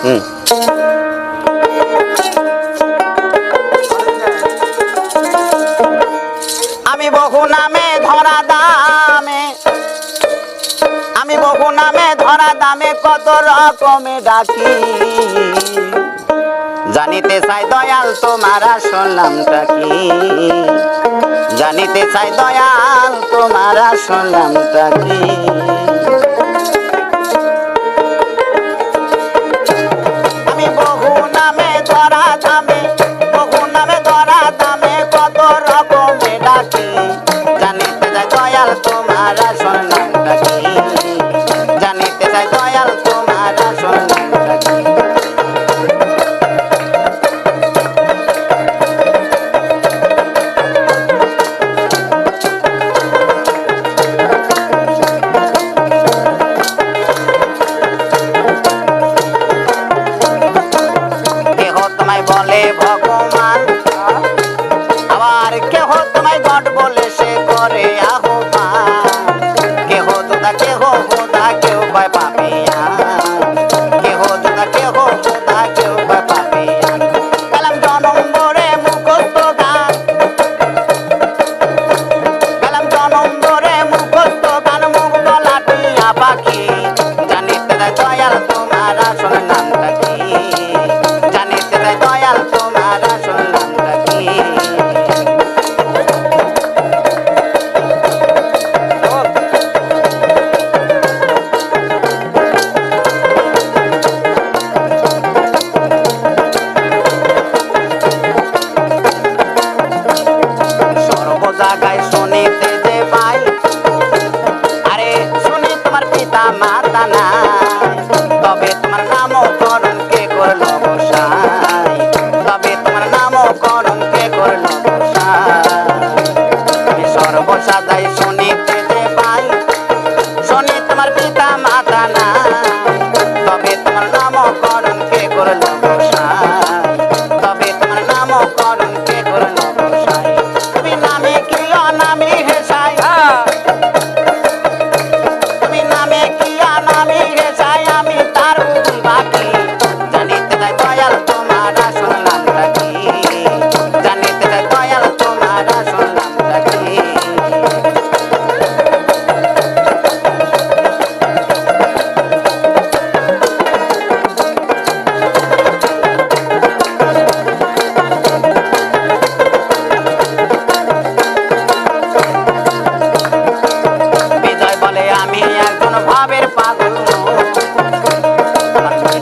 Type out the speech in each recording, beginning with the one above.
আমি বহু নামে ধরা দামে, আমি বহু নামে ধরা দামে কত রকমে ডাকি। জানিতে চাই দয়াল তোমার শুনলাম কি? জানিতে চাই দয়াল তোমার শুনলাম কি? না।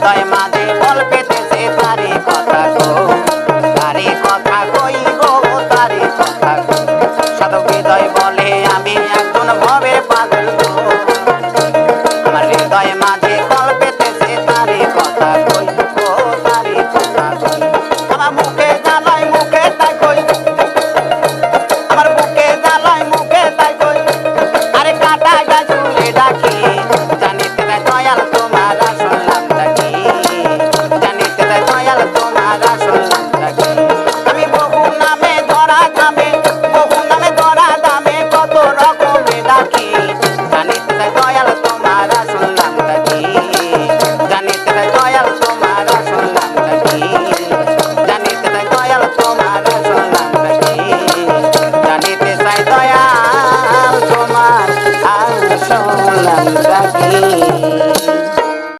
হৃদয় মাঝে বল পেতেছে তারে কথা গো তারে কথা কই গো তারে কথা কই